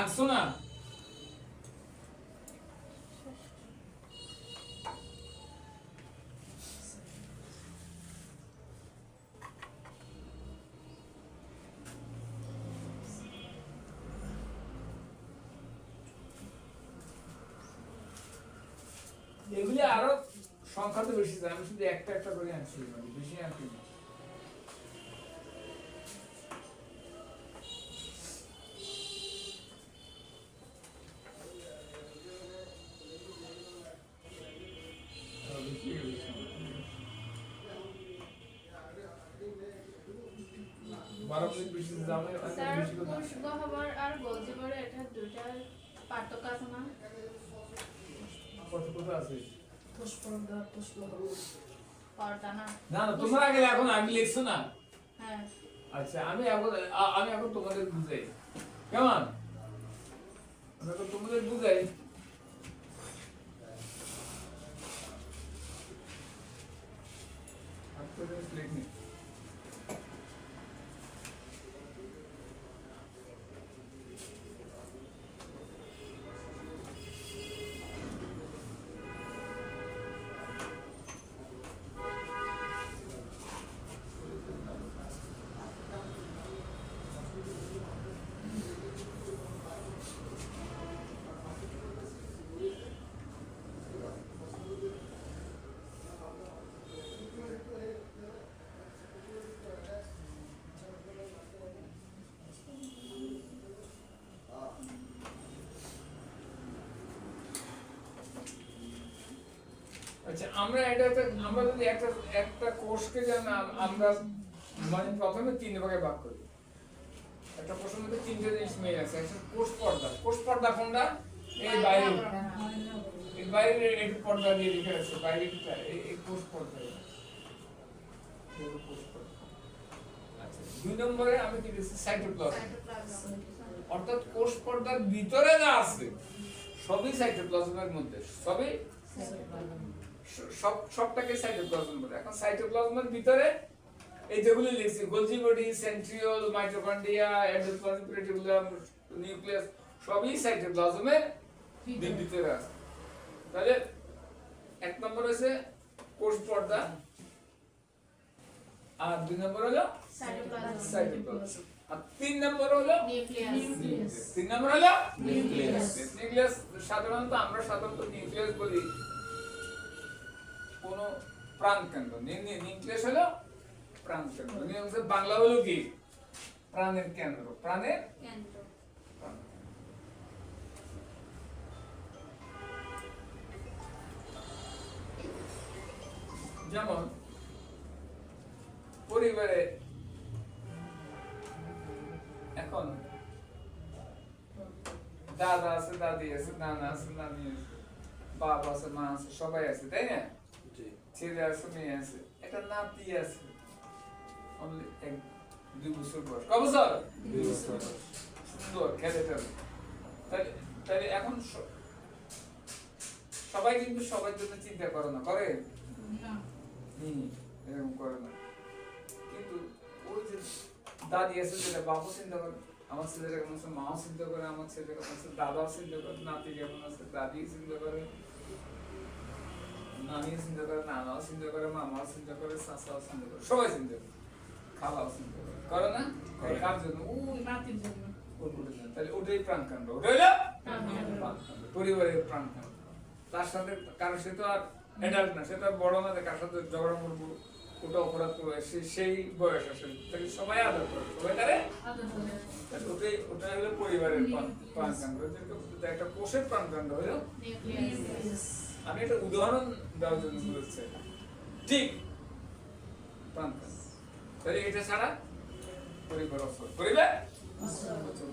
আঁকছো না এগুলি আরও সংখ্যা তো বেশি যায়। আমি শুধু একটা একটা করে আনছি মানে বেশি আনছি না স্যার বেশি করে পুষ্প হবার আর গলজিবরে এটা দুইটার পার্থক্য আছে না? কত কত আছে। পুষ্পর্ধা পুষ্প পর্দা না না না তোমরা আগে এখন আগে লিখছো না? হ্যাঁ। আচ্ছা আমি এখন আমি এখন তোমাদের বুঝাই। কেমন? আমি এখন তোমাদের বুঝাই। লিখনি। আচ্ছা আমরা এটা আমরা যদি একটা একটা কোর্সকে আমরা মানে প্রথমে তিন ভাগে ভাগ করি। একটা কোর্সের মধ্যে তিনটে জিনিস মেয়ে আছে, একটা কোর্স পর্দা। কোর্স পর্দা কোনটা? এই বাইরে। এই বাইরে একটু পর্দা দিয়ে লিখে আছে বাইরে এই কোর্স পর্দা। আচ্ছা দুই নম্বরে আমি কি দিচ্ছি? সাইটোপ্লাজম। অর্থাৎ কোষ পর্দার ভিতরে যা আছে, সবই সাইটোপ্লাজমের মধ্যে, সবই স- সব সবটাকে সাইটোপ্লাজম বলে। এখন সাইটোপ্লাজমের ভিতরে এই যেগুলি লিখছি Golgi body centriole mitochondria endoplasm reticulum nucleus সবই সাইটোপ্লাজমের ভিতরে। আছে। তাহলে এক নম্বর হচ্ছে কোষ পর্দা আর দুই নম্বর হলো সাইটোপ্লাজম সাইটোপ্লাজম আর তিন নম্বর হলো নিউক্লিয়াস। তিন নম্বর হলো নিউক্লিয়াস। নিউক্লিয়াস সাধারণত আমরা সাধারণত নিউক্লিয়াস বলি। কোন প্রাণকেন্দ্র নিউক্লিয়াস হলো প্রাণকেন্দ্র নিউক্লিয়াস বাংলা হলো কি? প্রাণের কেন্দ্র। প্রাণের কেন্দ্র। যেমন পরিবারে এখন দাদা আছে দাদি আছে নানা আছে নানি আছে বাবা আছে মা আছে সবাই আছে তাই না? ছেলে আছে মেয়ে আছে একটা নাতি আছে। এক দুই বছর বয়স। ক বছর? দুই বছর। সুন্দর খেলে টেলে। তাহলে তাহলে এখন সবাই কিন্তু সবার জন্য চিন্তা করে না করে? হুম, এরকম করে না। কিন্তু ওই যে দাদি আছে যেটা বাবু চিন্তা করে আমার ছেলেটা কেমন আছে মাও চিন্তা করে আমার ছেলে কেমন আছে দাদাও চিন্তা করে নাতি কেমন আছে দাদি চিন্তা করে। নানিও চিন্তা করে নানাও চিন্তা করে মামাও চিন্তা করে চাচাও চিন্তা করে সবাই চিন্তা করে। খালাও চিন্তা করে। করে না? করে। কার জন্য? ওই নাতির জন্য। তাহলে ওটাই প্রাণকাণ্ড ওটা। পরিবারের প্রাণকাণ্ড তার সাথে কারণ সে তো আর অ্যাডাল্ট না সে তো বড় না যে কার সাথে ঝগড়া করব ওটা অপরাধ করব সে সেই বয়স আসে তাকে সবাই আদর করে সবাই তারে আদর করে। তাহলে ওটাই ওটা হলো পরিবারের প্রাণকাণ্ড একটা কোষের প্রাণকাণ্ড হলো? নিউক্লিয়াস আমি একটা উদাহরণ দেওয়ার জন্য বলেছি। ঠিক। তাহলে এটা ছাড়া পরিবার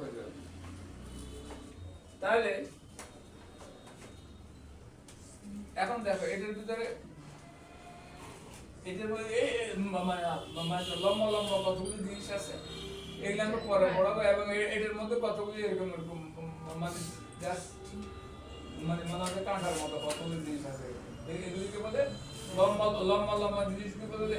হয়ে যাবে। তাহলে এখন দেখো এটার ভিতরে এটার মধ্যে লম্বা লম্বা কতগুলি জিনিস আছে। এগুলো আমরা পরে পড়াবো এবং এটার মধ্যে কতগুলি এরকম এরকম মানে জাস্ট মানে মনে হয় কাঁঠার মতো কতগুলি জিনিস আছে। এগুলিকে বলে লম্বা লম্বা লম্বা জিনিসকে বলে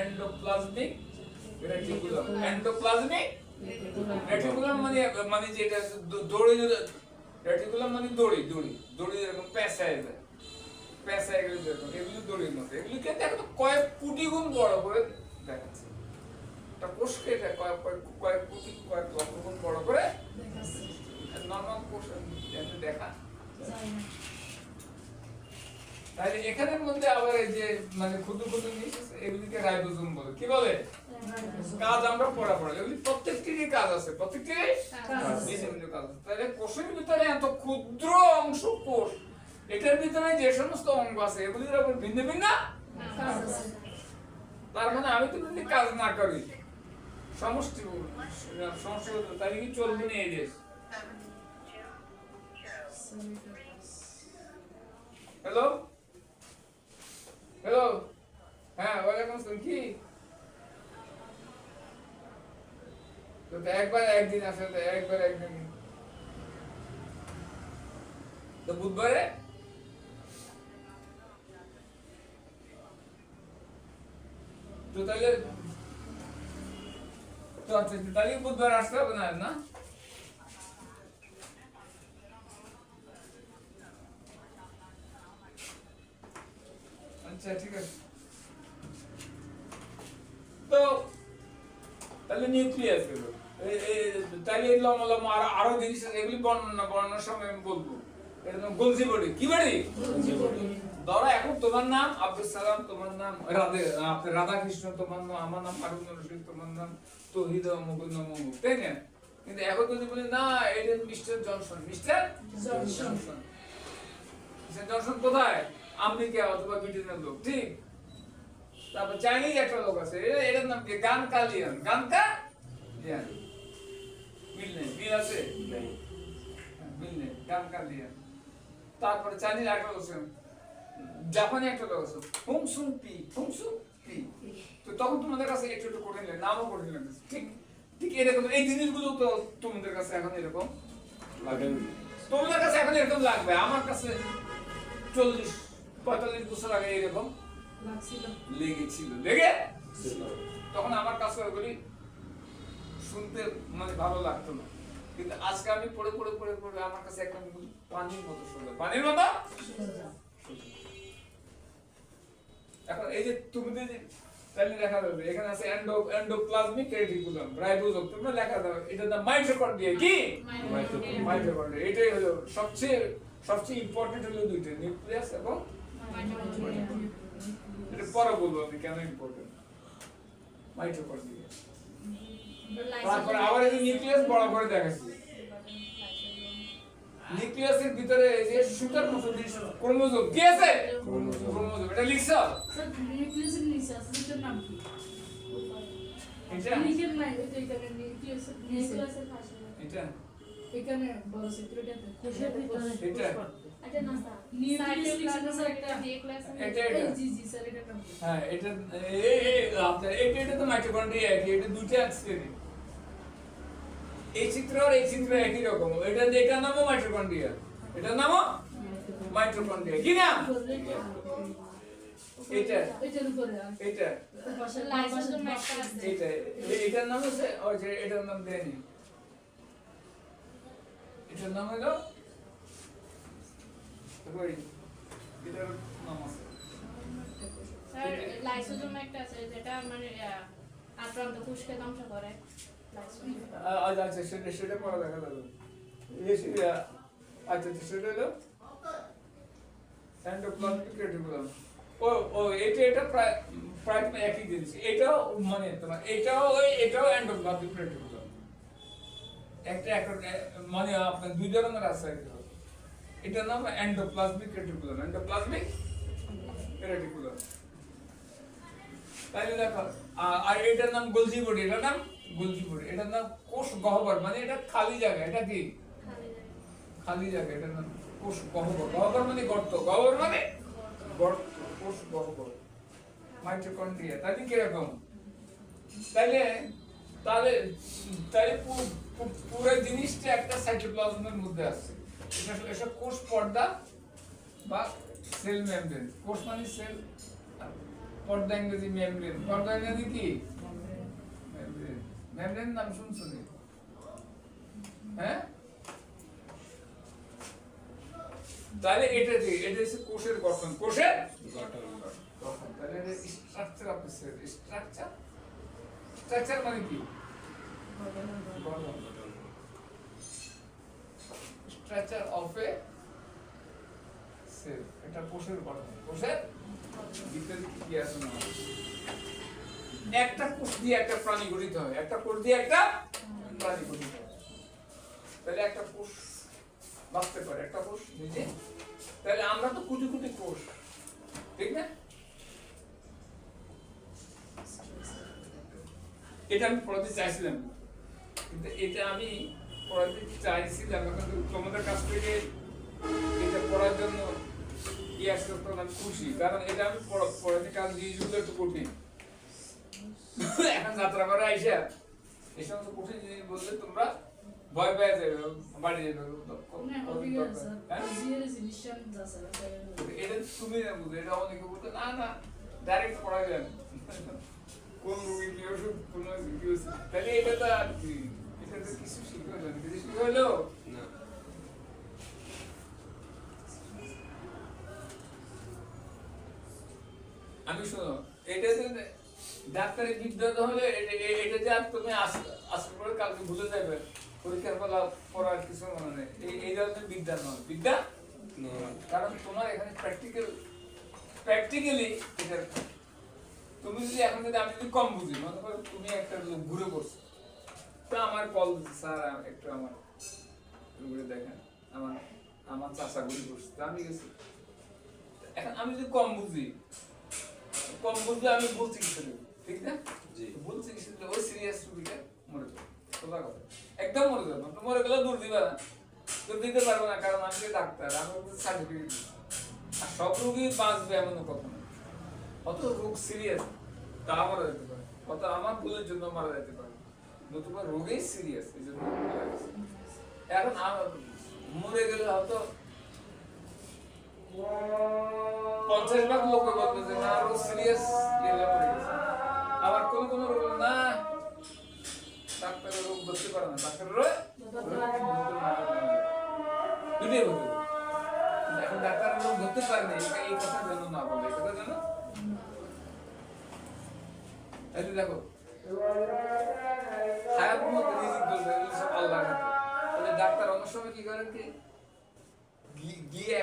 এন্ডোপ্লাজমিক। এন্ডোপ্লাজমিক? রেটিকুলাম মানে মানে যেটা দড়ি রেটিকুলাম মানে দড়ি দড়ি দড়ি এরকম পেঁচায় যায়। পেঁচায় গেলে যেরকম, এগুলো দড়ির মতো এগুলিকে দেখো কয়েক কোটি গুণ বড় করে দেখাচ্ছে। একটা কোষকে এটা কয়েক কয়েক কোটি, কয়েক লক্ষ গুণ বড় করে দেখাচ্ছে নর্মাল কোষ এমনি দেখা যায় না তাহলে এখানের মধ্যে আবার এই যে মানে ক্ষুদ্র ক্ষুদ্র জিনিস এগুলিকে রাইবোজোম বলে। কি বলে? কাজ আমরা পড়া পড়া এগুলি প্রত্যেকটিরই কাজ আছে। প্রত্যেকটিরই কাজ। আছে। তাহলে কোষের ভিতরে এত ক্ষুদ্র অংশ কোষ এটার ভিতরে যে সমস্ত অঙ্গ আছে এগুলির আবার ভিন্ন ভিন্ন কাজ তার মানে আমি তো যদি কাজ না করি। সমষ্টি সমষ্টি তাহলে কি চলবে না এই দেশ? হ্যালো হ্যালো হ্যাঁ ওয়ালাইকুম আসসালাম, কি? তো তো একবার একদিন আসলে তো একবার একদিন। তো বুধবারে? তো তাহলে তো আচ্ছা তাহলে বুধবার আসতে হবে না আর না? আচ্ছা ঠিক আছে। তো তাহলে নিউক্লিয়াস গেল। তাহলে এই লম্বা লম্বা আরও আরও জিনিস আছে এগুলি বর্ণনা বর্ণনার সময় আমি বলব। এরকম গলজি বডি কি বাড়ি? ধরো এখন তোমার নাম আব্দুল সালাম তোমার নাম রাধে রাধা কৃষ্ণ তোমার নাম আমার নাম হারুন রশিদ তোমার নাম তহিদ মুকুন্দ মুকুন্দ তাই না? কিন্তু এখন যদি বলি না এটা mister Johnson mister Johnson. Johnson কোথায়? আমেরিকা অথবা ব্রিটেনের লোক ঠিক? তারপর চাইনিজ একটা লোক আছে এটার নাম কি? গান কালিয়ান গান কা মিল নেই মিল আছে? হ্যাঁ, মিল নেই গান কালিয়ান তারপরে চাইনিজ একটা লোক আছে জাপানি একটা লোক আছে হুমসুং পি হুমসুং পি। তো তখন তোমাদের কাছে একটু একটু কঠিন লাগে নামও কঠিন লাগে ঠিক? ঠিক এরকম এই জিনিসগুলো তো তোমাদের কাছে এখন এরকম? তোমাদের কাছে এখন এরকম লাগবে আমার কাছে চল্লিশ পঁয়তাল্লিশ বছর আগে এরকম লেগেছিল। লেগে? তখন আমার কাছে ওগুলি শুনতে মানে ভালো লাগতো না। কিন্তু আজকে আমি পড়ে পড়ে পড়ে পড়ে আমার কাছে একদম পানির মতো শুনবে পানির মতো? এখন এই যে তুমি যে তাহলে লেখা যাবে এখানে আছে এন্ডো এন্ডোপ্লাজমিক রেটিকুলাম রাইবোজোম। তোমরা লেখা যাবে এটা দা মাইটোকন্ড্রিয়া কি? মাইটোকন্ড্রিয়া এটাই হলো সবচেয়ে সবচেয়ে ইম্পর্টেন্ট হলো দুইটা নিউক্লিয়াস এবং এটা পরে বলব আমি কেন ইম্পর্টেন্ট মাইটোকন্ড্রিয়া তারপর আবার এই নিউক্লিয়াস বড় করে দেখাচ্ছি। নিউক্লিয়াসের ভিতরে এই যে সুতার মতো জিনিস ক্রোমোজোম। কি আছে? ক্রোমোজোম। এটা লিখছ? স্যার নিউক্লিয়াসের নিচে আছে এটার নাম কি? এটা? নিচের নাই এটা এখানে নিউক্লিয়াসের নিচে এটা? এখানে বড় সেক্রেটারি কোষের ভিতরে এটা। নিউক্লিয়াস লিখছে স্যার। একটা এটা এই এটা। জি জি স্যার এটার নাম কি হ্যাঁ এটা এই এই আপনার এটা এটা তো মাইটোকন্ড্রিয়া একই এটা দুইটা আছে এই চিত্র আর এই চিত্র একই রকম। এটা এটা নামও মাইটোকন্ড্রিয়া এটা নামও মাইটোকন্ড্রিয়া কি নাম? এটা। এটার উপরে এটা। এটা। এটার নাম যে এটার নাম দেয়নি। এটার নাম হলো ওই এটার নাম আছে। স্যার লাইসোজোম একটা আছে যেটা মানে আহ, আক্রান্ত কোষকে ধ্বংস করে। আচ্ছা আচ্ছা সেটা সেটা পরে দেখা যাবে। আচ্ছা সেটা হলো এন্ডোপ্লাজমিক রেটিকুলাম ও ও এটা এটা প্রায় প্রায় একই জিনিস। এটাও মানে তোমার এটাও এটাও এন্ডোপ্লাজমিক রেটিকুলাম একটা মানে আপনার দুই ধরনের আছে এটার নাম এন্ডোপ্লাজমিক রেটিকুলাম এন্ডোপ্লাজমিক রেটিকুলাম তাইলে দেখো আর এটার নাম গোলজি বডি এটার নাম গোলজি বডি এটার নাম কোষ গহ্বর। মানে এটা খালি জায়গা, এটা কি? খালি জায়গা, এটার নাম কোষ গহ্বর। গহ্বর মানে গর্ত। গহ্বর মানে গর্ত, কোষ গহ্বর। মাইটোকন্ড্রিয়া তাহলে কীরকম? তাইলে, তাহলে তাহলে পুরো জিনিসটা একটা সাইটোপ্লাজমের মধ্যে আছে। এটা আসলে এসব কোষ পর্দা বা সেল মেমব্রেন কোষ মানে সেল পর্দা ইংরেজি মেমব্রেন পর্দা ইংরেজি কি? মেমব্রেন নাম শুনছো? হ্যাঁ? তাহলে এটা যে এটা হচ্ছে কোষের গঠন। কোষের গঠন। তাহলে structure of cell structure structure মানে কি? স্ট্রাকচার অফ এ সেল এটা কোষের গঠন। কোষের? ভিতরে কি আছে না? একটা কোষ দিয়ে একটা প্রাণী গঠিত হয়। একটা কোষ দিয়ে একটা প্রাণী গঠিত হয়। তাহলে একটা কোষ বাঁচতে পারে। একটা কোষ নিজে। তাহলে আমরা তো কোটি কোটি কোষ। ঠিক না? এটা আমি পড়াতে চাইছিলাম। না। কিন্তু এটা আমি পড়াতে চাইছিলাম না, কিন্তু তোমাদের কাছ থেকে এটা পড়ার জন্য ইয়ে আসতে তখন আমি খুশি কারণ এটা আমি পড়াতে কারণ জিনিসগুলো একটু কঠিন এখন যাত্রা করে আইসা এই সমস্ত কঠিন জিনিস বললে তোমরা ভয় পেয়ে যাবে বাড়ি যাবে হ্যাঁ? এটা তুমি না বুঝো এটা অনেকে বলতো না না ডাইরেক্ট পড়া না। কোন রোগী কি ওষুধ কোন ওষুধ কি ওষুধ তাহলে এটা তো আর কি? এটা তো কিছু শিখে হলো না। কিছু শিখে হলো? আমি শোনো এটা যে ডাক্তারি বিদ্যা হলে এটা- যে আর তুমি আস- আসার পরে কালকে ভুলে যাবে পরীক্ষার ফলা পড়ার কিছু মনে নেই। এই এই ধরনের বিদ্যা নয়। বিদ্যা? কারণ তোমার এখানে প্র্যাকটিক্যাল প্র্যাকটিক্যালি এটা তুমি যদি এখন যদি আমি যদি কম বুঝি মনে করো তুমি একটা লোক ঘুরে পড়ছো। তো আমার কল দিচ্ছে স্যার একটু আমার ঘুরে দেখেন। আমার আমার চাষা ঘুরে পড়ছে। তো আমি গেছি। এখন আমি যদি কম বুঝি কম বুঝলে আমি চিকিৎসা দেবো ঠিক না? জি। ভুল চিকিৎসা ওই সিরিয়াস রুগীকে মরে যাবে সোজা কথা। একদম মরে যাবে আপনি মরে গেলে দূর দিবে না। দূর দিতে পারবে না কারণ আমি ডাক্তার আমি সার্টিফিকেট আর সব রোগী বাঁচবে এমন কথা না। অত রোগ সিরিয়াস তা মারা যেতে পারে। অত আমার ভুলের জন্য মারা যেতে পারে। নতুবা রোগেই সিরিয়াস এই জন্য এখন মরে গেলে হয়তো পঞ্চাশ ভাগ লোক বলবে যে, না, রোগ সিরিয়াস গেলে গেছে। আবার কোন কোন রোগ না, ডাক্তারের রোগ ধরতে পারে না। ডাক্তারের দুটোই এখন ডাক্তারের রোগ ধরতে পারে না এই কথা যেন না বলে। ডাক্তার অনেক সময় কি করেন কি? গিয়ে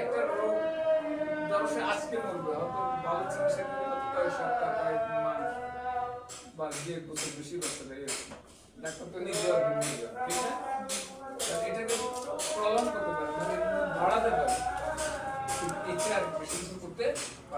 বা যে বছর বেশি বছর ডাক্তার তো নিজে ঠিক না এটাকে প্রলং করতে পারে মানে বাড়াতে পারে। করতে